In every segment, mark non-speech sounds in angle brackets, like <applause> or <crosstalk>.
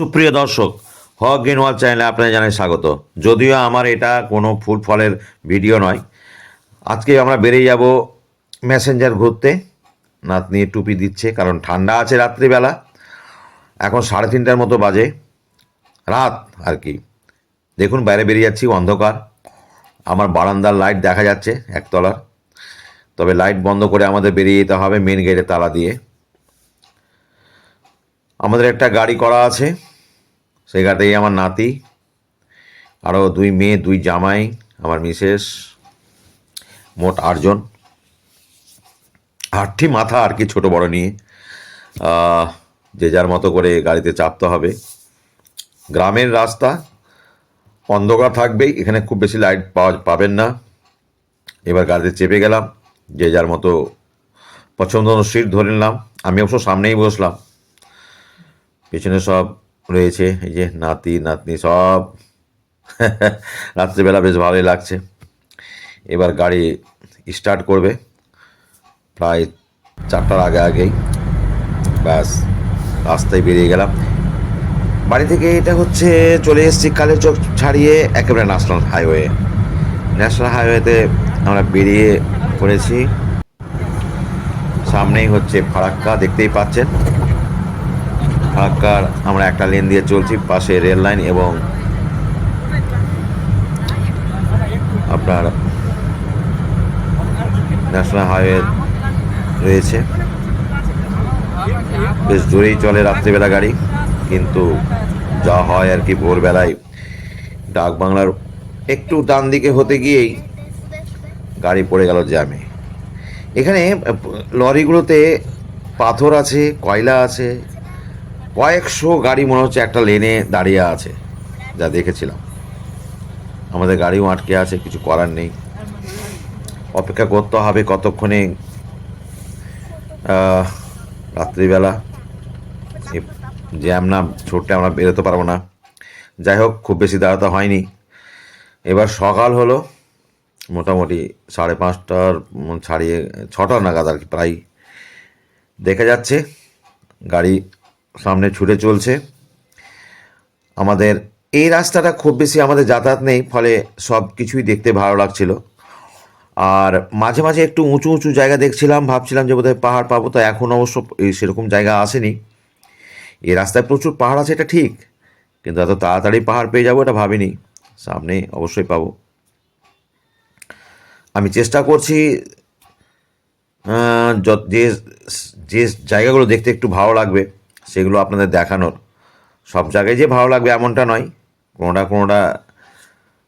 সুপ্রিয় দর্শক, হক গ্রিনওয়াল চ্যানেলে আপনাদের জানাই স্বাগত। যদিও আমার এটা কোনো ফুল ফলের ভিডিও নয়। আজকে আমরা বেরিয়ে যাব মেসেঞ্জার ঘুরতে। নাতনি টুপি দিচ্ছে, কারণ ঠান্ডা আছে রাত্রিবেলা। এখন সাড়ে তিনটার মতো বাজে। রাত আর কি। দেখুন, বাইরে বেরিয়ে যাচ্ছি, অন্ধকার। আমার বারান্দার লাইট দেখা যাচ্ছে একতলার। তবে লাইট বন্ধ করে আমাদের বেরিয়ে যেতে হবে মেন গেটে তালা দিয়ে। আমাদের একটা গাড়ি করা আছে। সেই গাড়িতেই আমার নাতি, আরও দুই মেয়ে, দুই জামাই, আমার মিসেস, মোট আটজন। আটটি মাথা আর কি ছোট বড় নিয়ে। যে যার মতো করে গাড়িতে চাপতে হবে। গ্রামের রাস্তা, অন্ধকার থাকবেই, এখানে খুব বেশি লাইট পাওয়া, পাবেন না। এবার গাড়িতে চেপে গেলাম, যে যার মতো পছন্দ সিট ধরে নিলাম। আমি অবশ্য সামনেই বসলাম। পেছনে সব রয়েছে, এই যে নাতি, নাতনি সব। <laughs> রাত্রিবেলা বেশ ভালোই লাগছে। এবার গাড়ি স্টার্ট করবে। প্রায় চারটার আগে আগেই। ব্যাস, রাস্তায় বেরিয়ে গেলাম। বাড়ি থেকে এটা হচ্ছে চলে এসেছি কালের চোখ ছাড়িয়ে একেবারে ন্যাশনাল হাইওয়ে। ন্যাশনাল হাইওয়েতে আমরা বেরিয়ে পড়েছি। সামনেই হচ্ছে ফারাক্কা, দেখতেই পাচ্ছেন। ফারাক্কার আমরা একটা লেন দিয়ে চলছি, পাশে রেল লাইন এবং আপনার ন্যাশনাল হাইওয়ে রয়েছে। বেশ জোরেই চলে রাত্রিবেলা গাড়ি, কিন্তু যা হয় আর কি ভোরবেলায়। ডাক বাংলার একটু ডান দিকে হতে গিয়েই গাড়ি পড়ে গেল জ্যামে। এখানে লরিগুলোতে পাথর আছে, কয়লা আছে কয়েকশো গাড়ি মনে হচ্ছে একটা লেনে দাঁড়িয়ে আছে, যা দেখেছিলাম। আমাদের গাড়িও আটকে আছে, কিছু করার নেই। অপেক্ষা করতে হবে কতক্ষণে রাত্রিবেলা। জ্যাম না ছোটটা আমরা বেরোতে পারব না। যাই হোক, খুব বেশি দাঁড়াতে হয়নি। এবার সকাল হলো, মোটামুটি সাড়ে পাঁচটার ছাড়িয়ে, ছটা নাগাদ আর কি প্রায়। দেখা যাচ্ছে, গাড়ি সামনে ছুটে চলছে। আমাদের এই রাস্তাটা খুব বেশি আমাদের যাতায়াত নেই, ফলে সব কিছুই দেখতে ভালো লাগছিল। আর মাঝে মাঝে একটু উঁচু উঁচু জায়গা দেখছিলাম, ভাবছিলাম যে বোধহয় পাহাড় পাবো তো এখন অবশ্য সেরকম জায়গা আসেনি। এই রাস্তায় প্রচুর পাহাড় আছে, এটা ঠিক, কিন্তু এত তাড়াতাড়ি পাহাড় পেয়ে যাব এটা ভাবিনি। সামনে অবশ্যই পাবো। আমি চেষ্টা করছি যে যে জায়গাগুলো দেখতে একটু ভালো লাগবে। সেগুলো আপনাদের দেখানোর। সব জায়গায় যে ভালো লাগবে এমনটা নয়। কোনোটা কোনোটা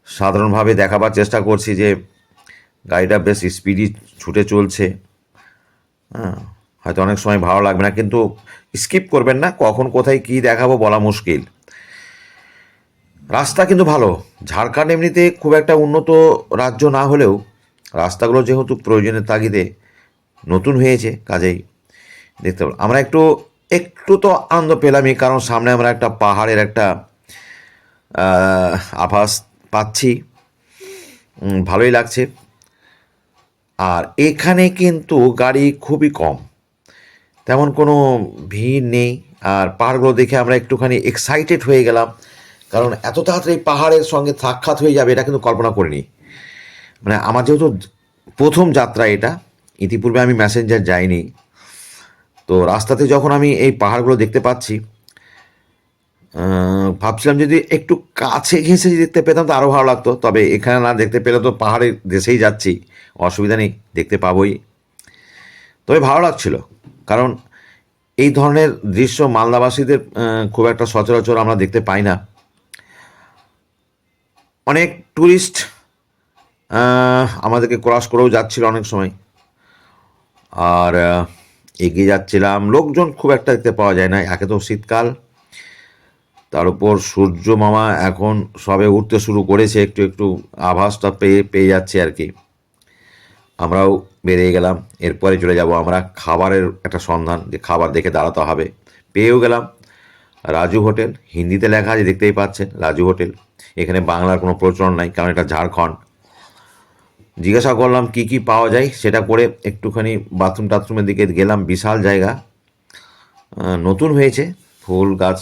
সাধারণভাবে দেখাবার চেষ্টা করছি যে গাড়িটা বেশ স্পিডি ছুটে চলছে। হ্যাঁ হয়তো অনেক সময় ভালো লাগবে না, কিন্তু স্কিপ করবেন না, কখন কোথায় কী দেখাবো বলা মুশকিল। রাস্তা কিন্তু ভালো। ঝাড়খণ্ড এমনিতে খুব একটা উন্নত রাজ্য না হলেও রাস্তাগুলো যেহেতু প্রয়োজনের তাগিদে নতুন হয়েছে কাজেই। দেখতে পাবো আমরা একটু একটু তো আনন্দ পেলামই, কারণ সামনে আমরা একটা পাহাড়ের একটা আভাস পাচ্ছি। ভালোই লাগছে। আর এখানে কিন্তু গাড়ি খুবই কম। তেমন কোনো ভিড় নেই। আর পাহাড়গুলো দেখে আমরা একটুখানি এক্সাইটেড হয়ে গেলাম। কারণ এত তাড়াতাড়ি পাহাড়ের সঙ্গে সাক্ষাৎ হয়ে যাবে, এটা কিন্তু কল্পনা করিনি। মানে আমার যেহেতু প্রথম যাত্রা এটা, ইতিপূর্বে আমি ম্যাসেঞ্জার যাইনি। তো রাস্তাতে যখন আমি এই পাহাড়গুলো দেখতে পাচ্ছি ভাবছিলাম যদি একটু কাছে ঘেঁষে দেখতে পেতাম তো আরও ভালো লাগতো। তবে এখানে না দেখতে পেলে তো পাহাড়ের দেশেই যাচ্ছি, অসুবিধা নেই, দেখতে পাবোই। তবে ভালো লাগছিল, কারণ এই ধরনের দৃশ্য মালদাবাসীদের খুব একটা সচরাচর আমরা দেখতে পাই না। অনেক ট্যুরিস্ট আমাদেরকে ক্রস করেও যাচ্ছিল অনেক সময়। আর এগিয়ে যাচ্ছিলাম। লোকজন খুব একটা দেখতে পাওয়া যায় না একে তো শীতকাল। তার উপর সূর্য মামা এখন সবে উঠতে শুরু করেছে। একটু একটু আভাসটা পেয়ে পেয়ে যাচ্ছে আর কি। আমরাও বেরিয়ে গেলাম। এরপরে চলে যাব আমরা খাবারের একটা সন্ধান যে খাবার দেখে দাঁড়াতে হবে। পেয়েও গেলাম। রাজু হোটেল। হিন্দিতে লেখা আছে, দেখতেই পাচ্ছেন, রাজু হোটেল। এখানে বাংলার কোনো প্রচলন নাই, কারণ এটা ঝাড়খণ্ড। জিজ্ঞাসা করলাম, কি কি পাওয়া যায়? সেটা করে একটুখানি বাথরুম টাথরুমের দিকে গেলাম, বিশাল জায়গা। নতুন হয়েছে, ফুল গাছ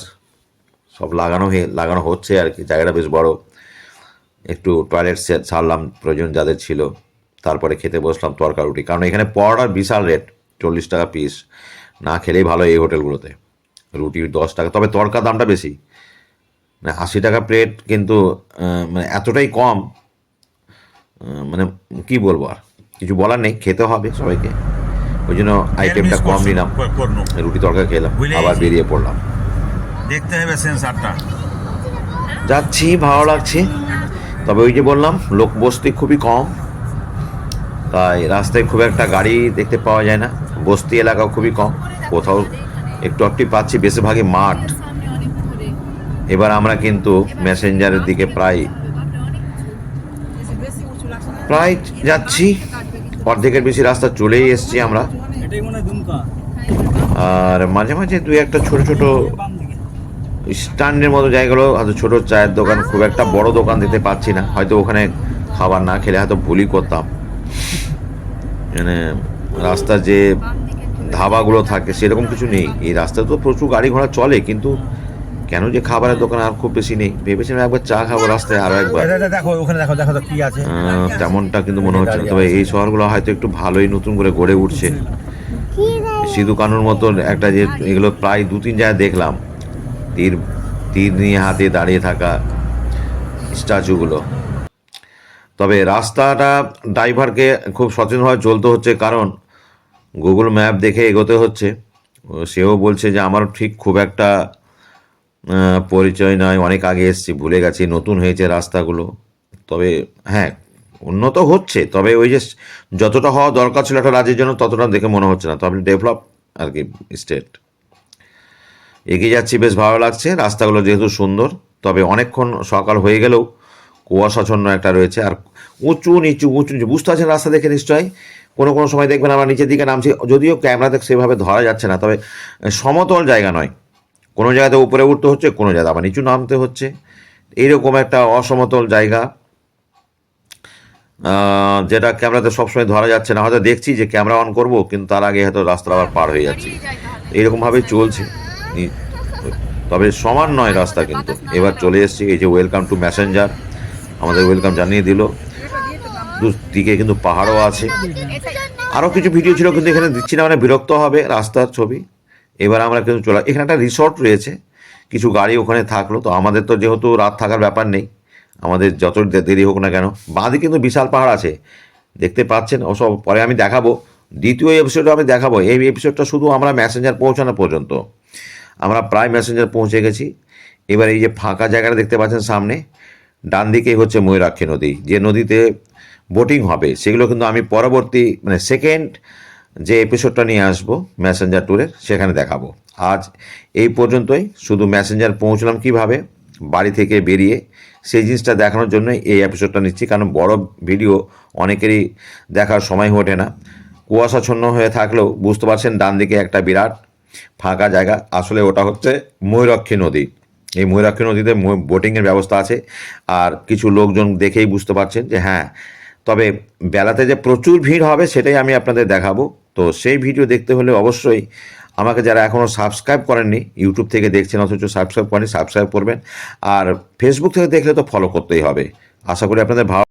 সব লাগানো হয়ে, লাগানো হচ্ছে আর কি, জায়গাটা বেশ বড়। একটু টয়লেট ছাড়লাম, প্রয়োজন যাদের ছিল। তারপরে খেতে বসলাম তরকা রুটি কারণ এখানে পরোটার বিশাল রেট চল্লিশ টাকা পিস না খেলেই ভালো এই হোটেলগুলোতে। রুটি দশ টাকা, তবে তরকার দামটা বেশি। মানে আশি টাকা প্লেট কিন্তু মানে এতটাই কম মানে কি বলব আর? কিছু বলার নেই খেতে হবে সবাইকে। ওই জন্য আইটেমটা কম নিলাম। রুটি তরকা খেলাম আবার বেরিয়ে পড়লাম। দেখতে হবে সেন্সারটা যাচ্ছি ভালো লাগছে। তবে ওই যে বললাম লোক বস্তি খুবই কম। তাই রাস্তায় খুব একটা গাড়ি দেখতে পাওয়া যায় না। বস্তি এলাকাও খুবই কম। কোথাও একটু একটি পাচ্ছি বেশিরভাগই মাঠ। এবার আমরা কিন্তু মেসেঞ্জারের দিকে প্রায় প্রায় যাচ্ছি। অর্ধেকের বেশি রাস্তা চলেই এসেছি আমরা। আর মাঝে মাঝে দুই একটা ছোট ছোট স্ট্যান্ডের মতো জায়গাগুলো হয়তো ছোট চায়ের দোকান খুব একটা বড় দোকান দিতে পাচ্ছি না। হয়তো ওখানে খাবার না খেলে হয়তো ভুলই করতাম। মানে রাস্তার যে ধাবাগুলো থাকে সেরকম কিছু নেই। এই রাস্তায় তো প্রচুর গাড়ি ঘোড়া চলে কিন্তু কেন যে খাবারের দোকান আর খুব বেশি নেই? ভেবেছিলাম একবার চা খাব রাস্তায় আরও একবার। দেখো ওখানে দেখো দেখো কি আছে। তেমনটা কিন্তু মনে হচ্ছে তবে এই শহরগুলো হয়তো একটু ভালোই নতুন করে গড়ে উঠছে। সিধু কানুর মতন একটা যে এগুলো প্রায় দু তিন জায়গায় দেখলাম। তীর তীর নিয়ে হাতে দাঁড়িয়ে থাকা স্ট্যাচুগুলো। তবে রাস্তাটা ড্রাইভারকে খুব সচেতনভাবে চলতে হচ্ছে কারণ গুগল ম্যাপ দেখে এগোতে হচ্ছে। সেও বলছে যে আমার ঠিক খুব একটা পরিচয় নয় অনেক আগে এসেছি, ভুলে গেছি, নতুন হয়েছে রাস্তাগুলো। তবে হ্যাঁ উন্নত হচ্ছে, তবে ওই যে যতটা হওয়া দরকার ছিল একটা রাজ্যের জন্য, ততটা দেখে মনে হচ্ছে না। তবে ডেভেলপ আর কি, স্টেট। এগিয়ে যাচ্ছি, বেশ ভালো লাগছে, রাস্তাগুলো যেহেতু সুন্দর, তবে অনেকক্ষণ সকাল হয়ে গেলেও কুয়াশাচ্ছন্ন একটা রয়েছে, আর উঁচু নিচু উঁচু নিচু, বুঝতে পারছেন রাস্তা দেখে নিশ্চয়ই? কোনো কোনো সময় দেখবেন আমরা নিচের দিকে নামছি, যদিও ক্যামেরাতে সেভাবে ধরা যাচ্ছে না, তবে সমতল জায়গা নয়। কোনো জায়গাতে উপরে উঠতে হচ্ছে, কোনো জায়গাতে আবার নিচু নামতে হচ্ছে। এইরকম একটা অসমতল জায়গা যেটা ক্যামেরাতে সবসময় ধরা যাচ্ছে না। হয়তো দেখছি যে ক্যামেরা অন করব, কিন্তু তার আগে হয়তো রাস্তা আবার পার হয়ে যাচ্ছে। এইরকমভাবেই চলছে। তবে সমান নয় রাস্তা কিন্তু। এবার চলে এসেছি এই যে ওয়েলকাম টু ম্যাসেঞ্জার আমাদের ওয়েলকাম জানিয়ে দিল। দুদিকে কিন্তু পাহাড়ও আছে। আরও কিছু ভিডিও ছিল কিন্তু এখানে দিচ্ছি না মানে বিরক্ত হবে রাস্তার ছবি। এবার আমরা কিন্তু চলে এখানে একটা রিসর্ট রয়েছে। কিছু গাড়ি ওখানে থাকল। তো আমাদের তো যেহেতু রাত থাকার ব্যাপার নেই, আমাদের যত দেরি হোক না কেন। বাঁধে কিন্তু বিশাল পাহাড় আছে। দেখতে পাচ্ছেন? ওসব পরে আমি দেখাবো। দ্বিতীয় এপিসোডে আমি দেখাবো। এই এপিসোডটা শুধু আমরা ম্যাসেঞ্জার পৌঁছানো পর্যন্ত। আমরা প্রায় ম্যাসেঞ্জার পৌঁছে গেছি। এবার এই যে ফাঁকা জায়গাটা দেখতে পাচ্ছেন সামনে, ডান দিকেই হচ্ছে ময়ূরাক্ষী নদী। যে নদীতে বোটিং হবে, সেগুলো কিন্তু আমি পরবর্তী মানে সেকেন্ড যে এপিসোডটা নিয়ে আসব ম্যাসেঞ্জার ট্যুরের সেখানে দেখাবো। আজ এই পর্যন্তই। শুধু ম্যাসেঞ্জার পৌঁছলাম কীভাবে, বাড়ি থেকে বেরিয়ে, সেই জিনিসটা দেখানোর জন্য এই এপিসোডটা নিচ্ছি। কারণ বড় ভিডিও অনেকেরই দেখার সময় ওঠে না। কুয়াশাচ্ছন্ন হয়ে থাকলেও বুঝতে পারছেন, ডান দিকে একটা বিরাট ফাঁকা জায়গা। আসলে ওটা হচ্ছে ময়ূরাক্ষী নদী। এই ময়ূরাক্ষী নদীতে বোটিংয়ের ব্যবস্থা আছে। আর কিছু লোকজন দেখেই বুঝতে পারছেন যে হ্যাঁ তবে বেলাতে যে প্রচুর ভিড় হবে, সেটাই আমি আপনাদের দেখাবো। তো সেই ভিডিও দেখতে হলে অবশ্যই আমাকে যারা এখনও সাবস্ক্রাইব করেননি ইউটিউব থেকে দেখছেন অথচ সাবস্ক্রাইব করেনি সাবস্ক্রাইব করবেন। আর ফেসবুক থেকে দেখলে তো ফলো করতেই হবে। আশা করি আপনাদের ভালো